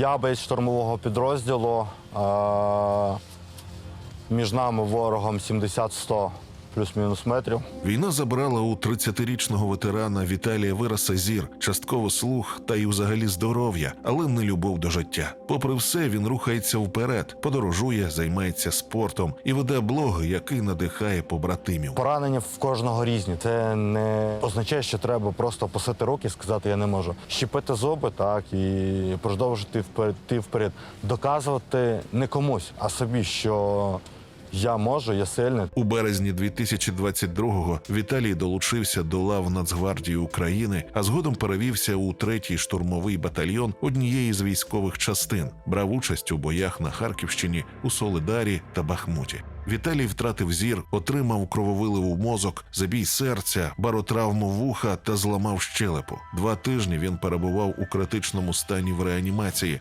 Я без штурмового підрозділу. Е- між нами ворогом 70-100 плюс-мінус метрів. Війна забрала у 30-річного ветерана Віталія Вираса зір, частково слух та й взагалі здоров'я, але не любов до життя. Попри все, він рухається вперед, подорожує, займається спортом і веде блог, який надихає побратимів. Поранення в кожного різні. Це не означає, що треба просто посити руки і сказати я не можу. Щепити зуби, так і продовжити вперед, вперед. Доказувати не комусь, а собі, що я можу, я сильний. У березні 2022-го Віталій долучився до лав Нацгвардії України, а згодом перевівся у третій штурмовий батальйон однієї з військових частин, брав участь у боях на Харківщині, у Солидарі та Бахмуті. Віталій втратив зір, отримав крововилив у мозок, забій серця, баротравму вуха та зламав щелепу. Два тижні він перебував у критичному стані в реанімації.